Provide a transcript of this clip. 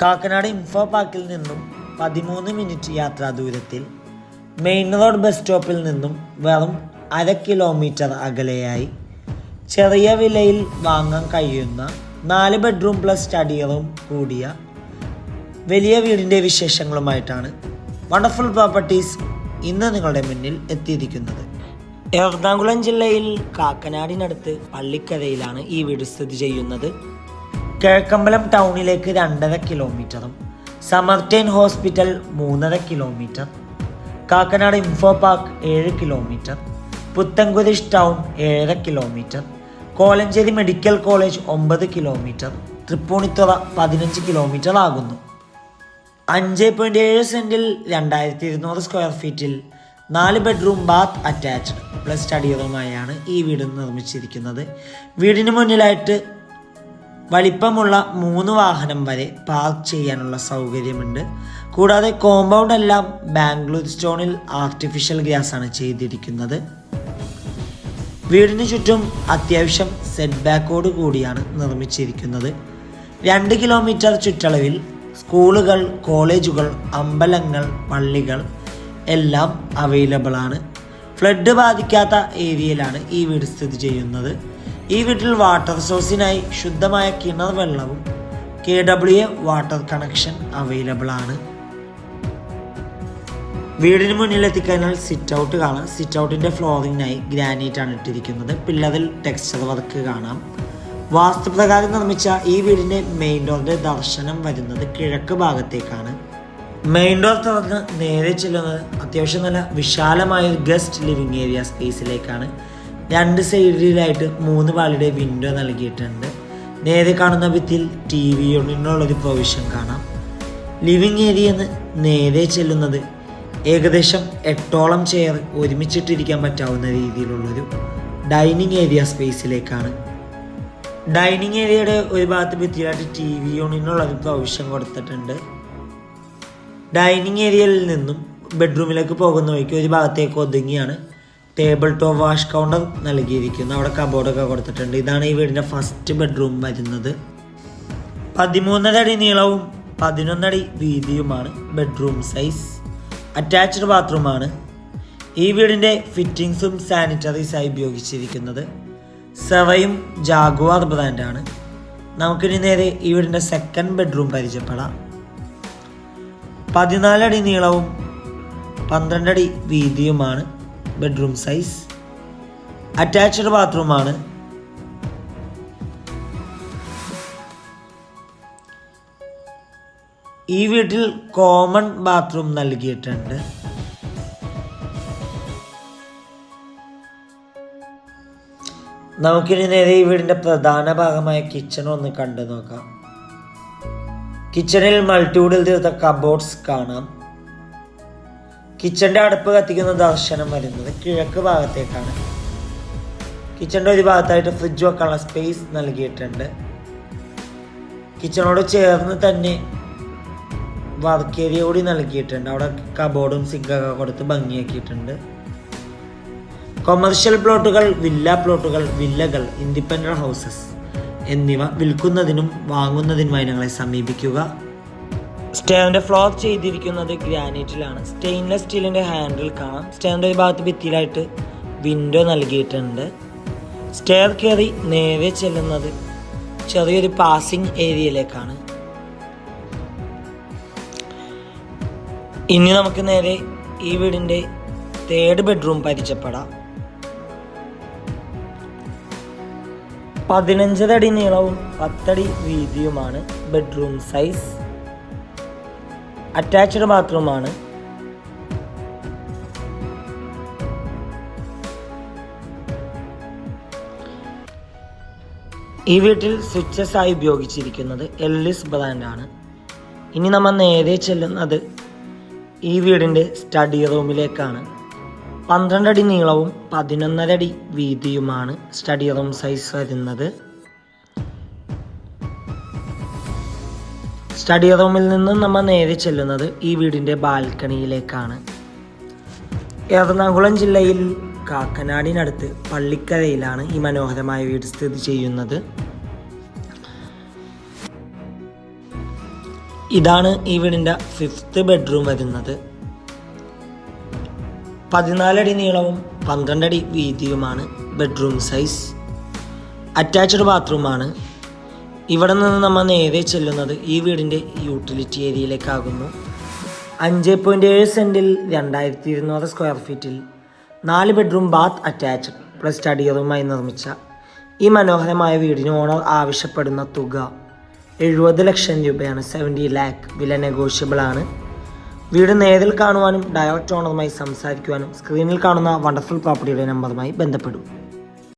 Kakkanad info പാർക്കിൽ നിന്നും പതിമൂന്ന് മിനിറ്റ് യാത്രാ ദൂരത്തിൽ മെയിൻ റോഡ് ബസ് സ്റ്റോപ്പിൽ നിന്നും വെറും അര കിലോമീറ്റർ അകലെയായി ചെറിയ വിലയിൽ വാങ്ങാൻ കഴിയുന്ന നാല് ബെഡ്റൂം പ്ലസ് സ്റ്റഡി റൂം കൂടിയ വലിയ വീടിന്റെ വിശേഷങ്ങളുമായിട്ടാണ് വണ്ടർഫുൾ പ്രോപ്പർട്ടീസ് ഇന്ന് നിങ്ങളുടെ മുന്നിൽ എത്തിയിരിക്കുന്നത്. എറണാകുളം ജില്ലയിൽ കാക്കനാടിനടുത്ത് പള്ളിക്കരയിലാണ് ഈ വീട് സ്ഥിതി ചെയ്യുന്നത്. കിഴക്കമ്പലം ടൗണിലേക്ക് രണ്ടര കിലോമീറ്ററും സമർടൈൻ ഹോസ്പിറ്റൽ മൂന്നര കിലോമീറ്റർ കാക്കനാട് ഇൻഫോ പാർക്ക് ഏഴ് കിലോമീറ്റർ പുത്തൻകുരിശ് ടൗൺ ഏഴര കിലോമീറ്റർ കോലഞ്ചേരി മെഡിക്കൽ കോളേജ് ഒമ്പത് കിലോമീറ്റർ തൃപ്പൂണിത്തുറ പതിനഞ്ച് കിലോമീറ്റർ ആകുന്നു. അഞ്ച് പോയിന്റ് ഏഴ് സെന്റിൽ രണ്ടായിരത്തി ഇരുന്നൂറ് സ്ക്വയർ ഫീറ്റിൽ നാല് bedroom bath attached. Plus study റൂമായാണ് ഈ വീട് നിർമ്മിച്ചിരിക്കുന്നത്. വീടിന് മുന്നിലായിട്ട് വലിപ്പമുള്ള മൂന്ന് വാഹനം വരെ പാർക്ക് ചെയ്യാനുള്ള സൗകര്യമുണ്ട്. കൂടാതെ കോമ്പൗണ്ട് എല്ലാം ബാംഗ്ലൂർ സ്റ്റോണിൽ ആർട്ടിഫിഷ്യൽ ഗ്യാസ് ആണ് ചെയ്തിരിക്കുന്നത്. വീടിന് ചുറ്റും അത്യാവശ്യം സെറ്റ് ബാക്കോട് കൂടിയാണ് നിർമ്മിച്ചിരിക്കുന്നത്. രണ്ട് കിലോമീറ്റർ ചുറ്റളവിൽ സ്കൂളുകൾ കോളേജുകൾ അമ്പലങ്ങൾ പള്ളികൾ എല്ലാം അവൈലബിൾ ആണ്. ഫ്ലഡ് ബാധിക്കാത്ത ഏരിയയിലാണ് ഈ വീട് സ്ഥിതി ചെയ്യുന്നത്. ഈ വീട്ടിൽ വാട്ടർ സോഴ്സിനായി ശുദ്ധമായ കിണർ വെള്ളവും K W A water connection available ആണ്. വീടിന് മുന്നിൽ എത്തിക്കഴിഞ്ഞാൽ സിറ്റ് ഔട്ട് കാണാം. സിറ്റ് ഔട്ടിന്റെ ഫ്ലോറിങ്ങിനായി ഗ്രാനൈറ്റ് ആണ് ഇട്ടിരിക്കുന്നത്. പിള്ളതിൽ ടെക്സ്ചർ വർക്ക് കാണാം. വാസ്തുപ്രകാരം നിർമ്മിച്ച ഈ വീടിന്റെ മെയിൻ ഡോറിന്റെ ദർശനം വരുന്നത് കിഴക്ക് ഭാഗത്തേക്കാണ്. മെയിൻ ഡോർ തുറന്ന് നേരെ ചെല്ലുന്നത് അത്യാവശ്യം നല്ല വിശാലമായ ഗസ്റ്റ് ലിവിംഗ് ഏരിയ സ്പേസിലേക്കാണ് രണ്ട് സൈഡിലായിട്ട് മൂന്ന് പാളിയുടെ വിൻഡോ നൽകിയിട്ടുണ്ട്. നേരെ കാണുന്ന ഭിത്തിയിൽ ടി വി യൂണിറ്റിനുള്ളൊരു പ്രൊവിഷൻ കാണാം. ലിവിംഗ് ഏരിയ നേരെ ചെല്ലുന്നത് ഏകദേശം എട്ടോളം ചെയർ ഒരുമിച്ചിട്ടിരിക്കാൻ പറ്റാവുന്ന രീതിയിലുള്ളൊരു ഡൈനിങ് ഏരിയ സ്പേസിലേക്കാണ് ഡൈനിങ് ഏരിയയുടെ ഒരു ഭാഗത്ത് ഭിത്തിയിലായിട്ട് ടി വി യൂണിറ്റിനുള്ള ഒരു പ്രൊവിഷൻ കൊടുത്തിട്ടുണ്ട് ഡൈനിങ് ഏരിയയിൽ നിന്നും ബെഡ്റൂമിലേക്ക് പോകുന്ന വഴിക്ക് ഒരു ഭാഗത്തേക്ക് ഒതുങ്ങിയാണ് ടേബിൾ ടോപ്പ് വാഷ് കൗണ്ടർ നൽകിയിരിക്കുന്നു. അവിടെ കബോർഡൊക്കെ കൊടുത്തിട്ടുണ്ട്. ഇതാണ് ഈ വീടിന്റെ ഫസ്റ്റ് ബെഡ്റൂം വരുന്നത്. പതിമൂന്നര അടി നീളവും പതിനൊന്നടി വീതിയുമാണ് ബെഡ്റൂം സൈസ് അറ്റാച്ച്ഡ് ബാത്റൂമാണ് ഈ വീടിന്റെ ഫിറ്റിങ്സും സാനിറ്ററീസായി ഉപയോഗിച്ചിരിക്കുന്നത്. സെവയും ജാഗുവാർ ബ്രാൻഡാണ് നമുക്കിനി നേരെ ഈ വീടിന്റെ സെക്കൻഡ് ബെഡ്റൂം പരിചയപ്പെടാം. പതിനാലടി നീളവും പന്ത്രണ്ടടി വീതിയുമാണ് ബെഡ്റൂം സൈസ് അറ്റാച്ച്ഡ് ബാത്റൂമാണ് ഈ വീട്ടിൽ കോമൺ ബാത്റൂം നൽകിയിട്ടുണ്ട്. നമുക്കിനി നേരെ ഈ വീടിന്റെ പ്രധാന ഭാഗമായ കിച്ചൺ ഒന്ന് കണ്ടു നോക്കാം കിച്ചണിൽ മൾട്ടിവുഡിൽ തീർത്ത കബോർഡ്സ് കാണാം. കിച്ചന്റെ അടുപ്പ് കത്തിക്കുന്ന ദർശനം വരുന്നത് കിഴക്ക് ഭാഗത്തേക്കാണ്. കിച്ചന്റെ ഒരു ഭാഗത്തായിട്ട് ഫ്രിഡ്ജ് വെക്കാനുള്ള സ്പേസ് നൽകിയിട്ടുണ്ട്. കിച്ചണോട് ചേർന്ന് തന്നെ വർക്ക് ഏരിയ കൂടി നൽകിയിട്ടുണ്ട്. അവിടെ കബോർഡും സിഗൊക്കെ കൊടുത്ത് ഭംഗിയാക്കിയിട്ടുണ്ട്. കൊമേഴ്ഷ്യൽ പ്ലോട്ടുകൾ വില്ല പ്ലോട്ടുകൾ വില്ലകൾ ഇൻഡിപെൻഡന്റ് ഹൗസസ് എന്നിവ വിൽക്കുന്നതിനും വാങ്ങുന്നതിനുമായി ഞങ്ങളെ സമീപിക്കുക. സ്റ്റേവിന്റെ ഫ്ലോർ ചെയ്തിരിക്കുന്നത് ഗ്രാനൈറ്റിലാണ് സ്റ്റെയിൻലെസ് സ്റ്റീലിന്റെ ഹാൻഡിൽ കാണാം. സ്റ്റേവിന്റെ ഒരു ഭാഗത്ത് ഭിത്തിയിലായിട്ട് വിൻഡോ നൽകിയിട്ടുണ്ട്. സ്റ്റെയർ കയറി നേരെ ചെല്ലുന്നത് ചെറിയൊരു പാസിംഗ് ഏരിയയിലേക്കാണ് ഇനി നമുക്ക് നേരെ ഈ വീടിന്റെ തേർഡ് ബെഡ്റൂം പരിചയപ്പെടാം. പതിനഞ്ചര അടി നീളവും പത്തടി വീതിയുമാണ് ബെഡ്റൂം സൈസ് അറ്റാച്ച്ഡ് ബാത്റൂമാണ്. ഈ വീട്ടിൽ സ്വിച്ചസ് ആയി ഉപയോഗിച്ചിരിക്കുന്നത് എല്ലിസ് ബ്രാൻഡാണ് ഇനി നമ്മൾ നേരെ ചെല്ലുന്നത് ഈ വീടിന്റെ സ്റ്റഡി റൂമിലേക്കാണ് പന്ത്രണ്ടടി നീളവും പതിനൊന്നര അടി വീതിയുമാണ് സ്റ്റഡി റൂം സൈസ് വരുന്നത്. സ്റ്റഡി റൂമിൽ നിന്ന് നമ്മൾ നേരെ ചെല്ലുന്നത് ഈ വീടിന്റെ ബാൽക്കണിയിലേക്കാണ്. എറണാകുളം ജില്ലയിൽ കാക്കനാടിനടുത്ത് പള്ളിക്കരയിലാണ് ഈ മനോഹരമായ വീട് സ്ഥിതി ചെയ്യുന്നത്. ഇതാണ് ഈ വീടിന്റെ ഫിഫ്ത്ത് ബെഡ്റൂം വരുന്നത്. പതിനാലടി നീളവും പന്ത്രണ്ടടി വീതിയുമാണ് ബെഡ്റൂം സൈസ് അറ്റാച്ച്ഡ് ബാത്റൂമാണ് ഇവിടെ നിന്ന് നമ്മൾ നേരെ ചെല്ലുന്നത് ഈ വീടിന്റെ യൂട്ടിലിറ്റി ഏരിയയിലേക്കാകുന്നു അഞ്ച് പോയിന്റ് ഏഴ് സെന്റിൽ രണ്ടായിരത്തി ഇരുന്നൂറ് സ്ക്വയർ ഫീറ്റിൽ നാല് bedroom bath attached plus study റൂമായി നിർമ്മിച്ച ഈ മനോഹരമായ വീടിന് ഓണർ ആവശ്യപ്പെടുന്ന തുക എഴുപത് ലക്ഷം രൂപയാണ്. സെവന്റി ലാക്ക് വില നെഗോഷ്യബിൾ ആണ്. വീട് നേരിൽ കാണുവാനും ഡയറക്റ്റ് ഓണറുമായി സംസാരിക്കുവാനും സ്ക്രീനിൽ കാണുന്ന വണ്ടർഫുൾ പ്രോപ്പർട്ടിയുടെ നമ്പറുമായി ബന്ധപ്പെടും.